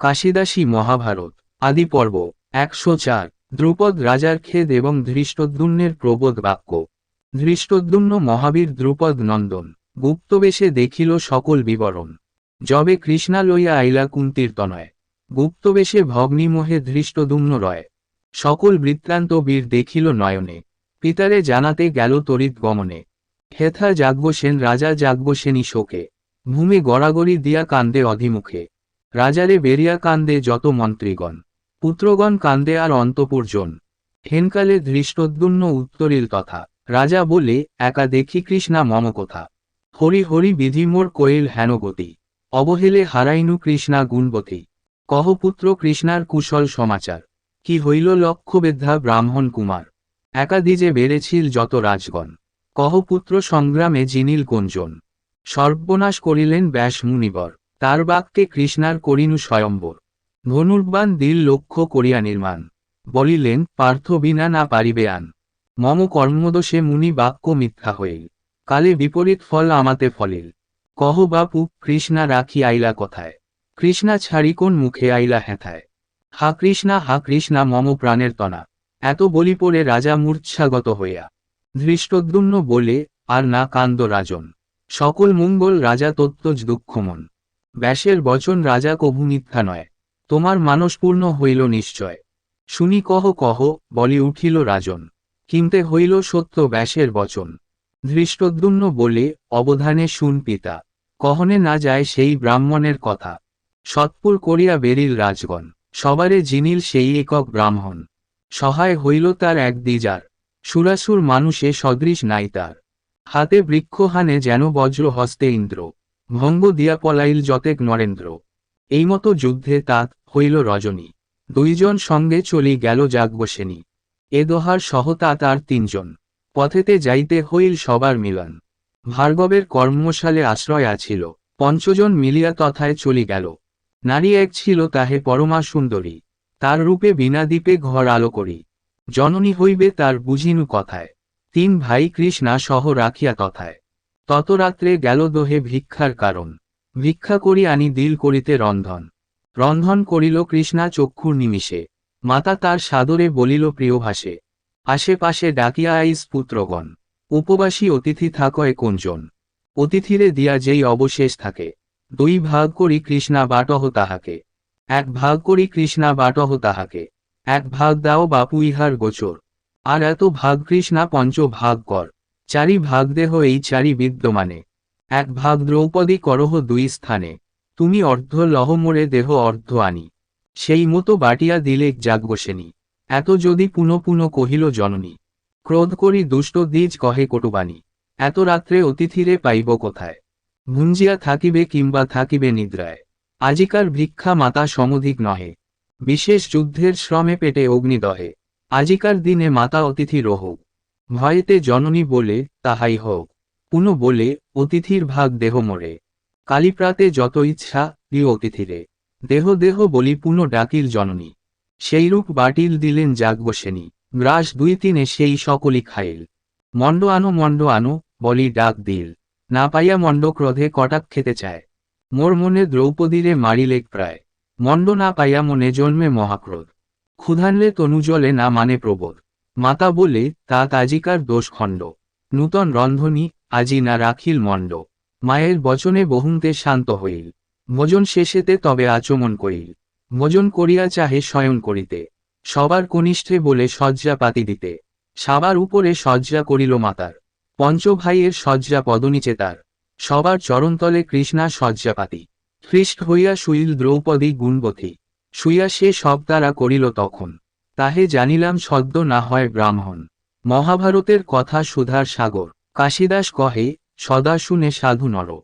কাশিদাসী মহাভারত, আদি পর্ব, একশো চার, দ্রুপদ রাজার খেদ এবং ধৃষ্টদ্যুম্নের প্রবোধ বাক্য। ধৃষ্টদ্যুম্ন মহাবীর দ্রুপদ নন্দন, গুপ্তবেশে দেখিল সকল বিবরণ। যবে কৃষ্ণা লইয়া আইলা কুন্তীর তনয় গুপ্তবেশে ভগ্নিমোহে ধৃষ্টদুম্ন রয়। সকল বৃত্তান্ত বীর দেখিল নয়নে, পিতারে জানাতে গেল তরিত গমনে। হেথা জাগব সেন রাজা জাগব সেনী শোকে, ভূমি গড়াগড়ি দিয়া কান্দে অধিমুখে। রাজারে বেরিয়া কান্দে যত মন্ত্রীগণ, পুত্রগণ কান্দে আর অন্তপুরজন। হেনকালে ধৃষ্টদ্যুন্ন উত্তরিল তথা রাজা বলে, একা দেখি কৃষ্ণা মম কথা? হরি হরি বিধি মোর কোয়েল হেন গতি। অবহেলে হারাইনু কৃষ্ণা গুণবতী কহ পুত্র কৃষ্ণার কুশল সমাচার। কি হইল লক্ষ্যবেদ্ধা ব্রাহ্মণ কুমার? একা দিজে বেড়েছিল যত রাজগণ। কহ পুত্র সংগ্রামে জিনিল কোনজন সর্বনাশ করিলেন ব্যাস মুনিবর। তার বাক্যে কৃষ্ণার করিনু স্বয়ম্বর। ধনুর্বাণ দিল লক্ষ্য করিয়া নির্মাণ। বলিলেন, পার্থ বিনা না পারিবে আন। মম কর্মদোষে মুনি বাক্য মিথ্যা হইল। কালে বিপরীত ফল আমাতে ফলিল। কহ বাপু, কৃষ্ণা রাখি আইলা কথায়? কৃষ্ণা ছাড়ি কোন মুখে আইলা হেথায়? হা কৃষ্ণা হা কৃষ্ণা, মম প্রাণের তনা। এত বলি পড়ে রাজা মূর্চ্ছাগত হইয়া। ধৃষ্টদ্যুম্ন বলে, আর না কান্দ রাজন। সকল মঙ্গল রাজা তত্ত্বজ দুঃখমন। ব্যাসের বচন রাজা কভু মিথ্যা নয়। তোমার মানসপূর্ণ হইল নিশ্চয়। শুনি কহ কহ, বলি উঠিল রাজন। কিনতে হইল সত্য ব্যাসের বচন। ধৃষ্টদ্যুম্ন বলে, অবধানে শুন পিতা। কহনে না যায় সেই ব্রাহ্মণের কথা। সৎপুর করিয়া বেরিল রাজগণ। সবারে জিনিল সেই একক ব্রাহ্মণ। সহায় হইল তার এক দ্বিজার। সুরাসুর মানুষে সদৃশ নাই তার। হাতে বৃক্ষহানে যেন বজ্র হস্তে ইন্দ্র। ভঙ্গ দিয়া পলাইল যতেক নরেন্দ্র। এই মতো যুদ্ধে তাত হইল রজনী। দুইজন সঙ্গে চলি গেল যাগবসেনী এ দোহার সহতা তার তিনজন। পথেতে যাইতে হইল সবার মিলন। ভার্গবের কর্মশালে আশ্রয় আছিল। পঞ্চজন মিলিয়া তথায় চলি গেল। নারী এক ছিল তাহে পরমা সুন্দরী। তার রূপে বিনা দ্বীপে ঘর আলো করি। জননী হইবে তার বুঝিনু কথায়। তিন ভাই কৃষ্ণা সহ রাখিয়া তথায়। তত রাত্রে গেল দোহে ভিক্ষার কারণ। ভিক্ষা করি আনি দিল করিতে রন্ধন। রন্ধন করিল কৃষ্ণা চক্ষুর নিমিষে। মাতা তার সাদরে বলিল প্রিয় ভাষে আশেপাশে ডাকিয়া আইস পুত্রগণ। উপবাসী অতিথি থাকয় কোনজন অতিথিরে দিয়া যেই অবশেষ থাকে। দুই ভাগ করি কৃষ্ণা বাটহ তাহাকে। এক ভাগ করি কৃষ্ণা বাটহ তাহাকে। এক ভাগ দাও বাপু ইহার গোচর। আর এত ভাগ কৃষ্ণা পঞ্চ ভাগ কর। চারি ভাগ দেহ এই চারি বিদ্যমানে। এক ভাগ দ্রৌপদী করহ দুই স্থানে। তুমি অর্ধ লহ মোরে দেহ অর্ধ আনি। সেই মতো বাটিয়া দিলে যাগবসেনি এত যদি পুনঃ পুনঃ কহিল জননী, ক্রোধ করি দুষ্ট দ্বিজ কহে কটুবাণী, এত রাত্রে অতিথিরে পাইব কোথায়? ভুঞ্জিয়া থাকিবে কিংবা থাকিবে নিদ্রায়। আজিকার ভিক্ষা মাতা সমধিক নহে। বিশেষ যুদ্ধের শ্রমে পেটে অগ্নিদহে। আজিকার দিনে মাতা অতিথি রোহক ভয়েতে জননী বলে, তাহাই হোক। পুনঃ বলে, অতিথির ভাগ দেহ মোরে। কালীপ্রাতে যত ইচ্ছা, প্রিয় অতিথিরে। দেহ দেহ বলি পুনঃ ডাকিল জননী। সেইরূপ বাটিল দিলেন যাগবসেনী। গ্রাস দুই তিনে সেই সকলই খাইল। মণ্ড আনো মণ্ড আনো, বলি ডাক দিল। না পাইয়া মণ্ড ক্রোধে কটাক খেতে চায়। মোর মনে দ্রৌপদীরে মারিলেক প্রায়। মণ্ড না পাইয়া মনে জন্মে মহাক্রোধ। ক্ষুধানলে তনু জলে না মানে প্রবোধ। মাতা বলে, তা তাজিকার দোষ খণ্ড। নূতন রন্ধনী, আজি না রাখিল মণ্ড। মায়ের বচনে বহুন্তে শান্ত হইল। ভোজন শেষেতে তবে আচমন করিল। ভোজন করিয়া চাহে শয়ন করিতে। সবার কনিষ্ঠে বলে সজ্জা পাতি দিতে। সাবার উপরে শয্যা করিল মাতার। পঞ্চভাইয়ের সজ্জা পদনিচে তার। সবার চরণতলে কৃষ্ণা সজ্জাপাতি খ্রিস্ট হইয়া শুইল দ্রৌপদী গুণবতী। শুইয়া সে সব তারা করিল তখন। তাহে জানিলাম সদ্য না হয় ব্রাহ্মণ। মহাভারতের কথা সুধার সাগর। কাশিদাস কহে সদাশুনে সাধু নর।